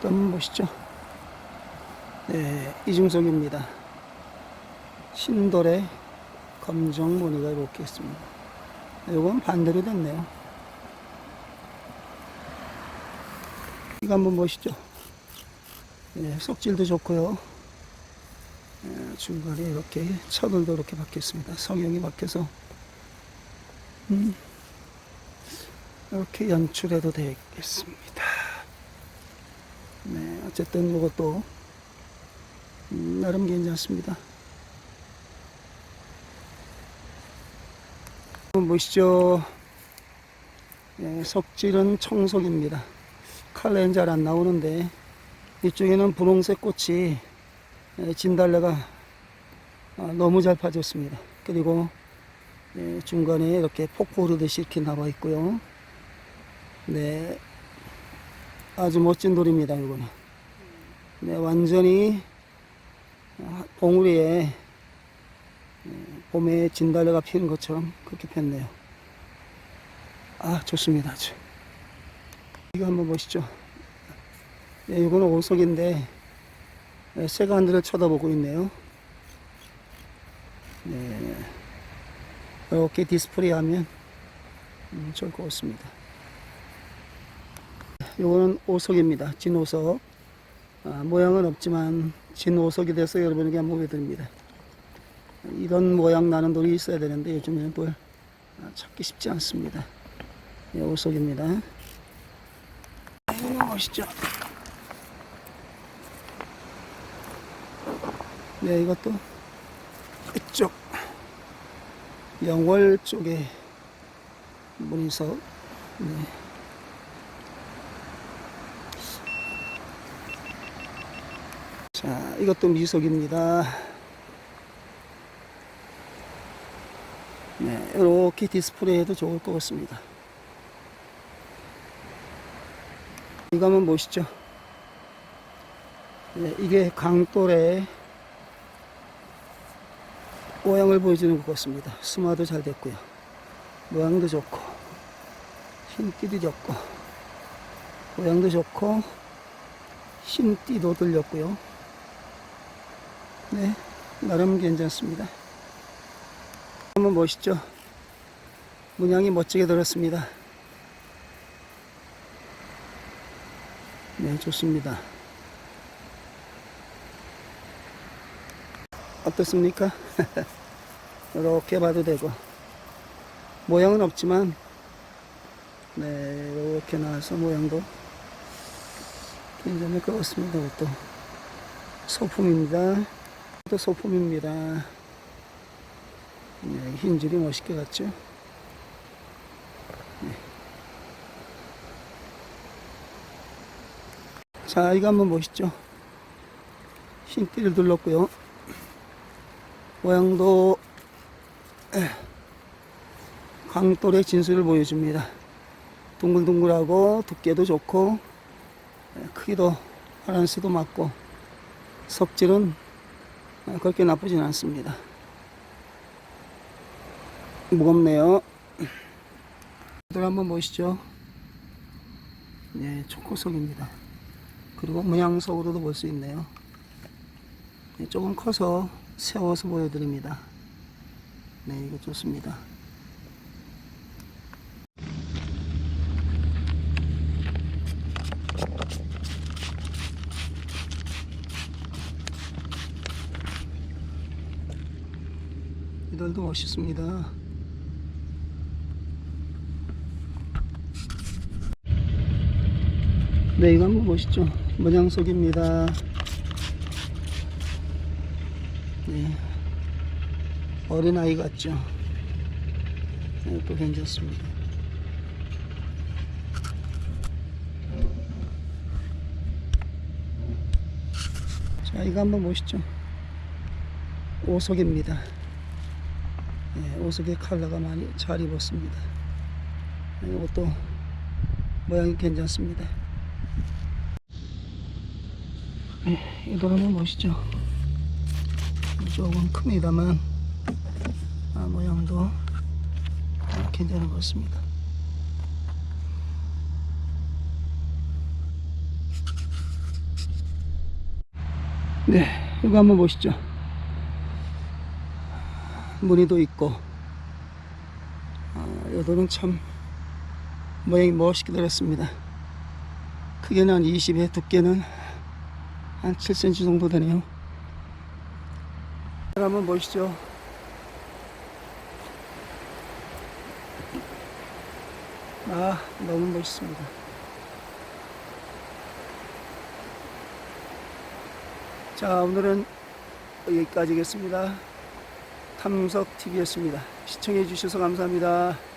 이것도 한번 보시죠. 네, 이중석입니다. 신돌의 검정 무늬가 이렇게 있습니다. 이건 반대로 됐네요. 이거 한번 보시죠. 네, 속질도 좋고요. 네, 중간에 이렇게 차돌도 이렇게 박혀 있습니다. 성형이 박혀서 음, 이렇게 연출해도 되겠습니다. 네, 어쨌든 이것도 음, 나름 괜찮습니다. 보시죠. 네, 석질은 청석입니다. 칼레는 잘안 나오는데 이쪽에는 분홍색 꽃이 예, 진달래가 아, 너무 잘 파졌습니다. 그리고 예, 중간에 이렇게 폭포 흐르듯이 이렇게 나와 있고요. 네, 아주 멋진 돌입니다. 이거는. 네, 완전히 아, 봉우리에 예, 봄에 진달래가 피는 것처럼 그렇게 폈네요. 아, 좋습니다. 아주. 이거 한번 보시죠. 네, 이거는 오석인데 네, 새가 하늘을 쳐다보고 있네요. 네, 이렇게 디스플레이 하면 음, 좋을 것 같습니다. 이거는 오석입니다. 진오석. 아, 모양은 없지만 진오석이 돼서 여러분에게 한번 보여드립니다. 이런 모양 나는 돌이 있어야 되는데 요즘에는 뭘 아, 찾기 쉽지 않습니다. 네, 오석입니다. 이거 멋있죠? 네, 이것도 이쪽 영월 쪽에 문의석 네. 자, 이것도 미석입니다. 네, 이렇게 디스플레이해도 좋을 것 같습니다. 이거 한번 보시죠. 네, 이게 강돌의 모양을 보여주는 것 같습니다. 스마도 잘 됐고요. 모양도 좋고, 흰띠도 좋고, 모양도 좋고, 흰띠도 들렸고요. 네, 나름 괜찮습니다. 한번 보시죠. 문양이 멋지게 들었습니다. 네, 좋습니다. 어떻습니까? 이렇게 봐도 되고 모양은 없지만 네 이렇게 나와서 모양도 것 같습니다. 이것도 소품입니다. 또 소품입니다. 네, 흰 줄이 멋있게 갔죠. 네. 자 이거 한번 보시죠. 흰띠를 둘렀고요. 모양도 에, 강돌의 진수를 보여줍니다. 둥글둥글하고 두께도 좋고 에, 크기도 바란스도 맞고 석질은 에, 그렇게 나쁘진 않습니다. 무겁네요. 돌 한번 보시죠. 네, 초코석입니다. 그리고 문양석으로도 볼 수 있네요. 네, 조금 커서 세워서 보여드립니다. 네, 이거 좋습니다. 이들도 멋있습니다. 네, 이거 한번 보시죠. 문양석입니다. 네. 어린아이 같죠? 네, 또 괜찮습니다. 자, 이거 한번 보시죠. 오석입니다. 네, 오석의 컬러가 많이 잘 입었습니다. 네, 이것도 모양이 괜찮습니다. 네, 이거 한번 보시죠. 조금 큽니다만 아, 모양도 괜찮은 것 같습니다. 네, 이거 한번 보시죠. 무늬도 있고, 아, 여도는 참 모양이 멋있게 들었습니다. 크기는 한 20에 두께는 한 7cm 정도 되네요. 한번 보시죠. 아, 너무 멋있습니다. 자, 오늘은 여기까지겠습니다. 탐석TV였습니다. 시청해 주셔서 감사합니다.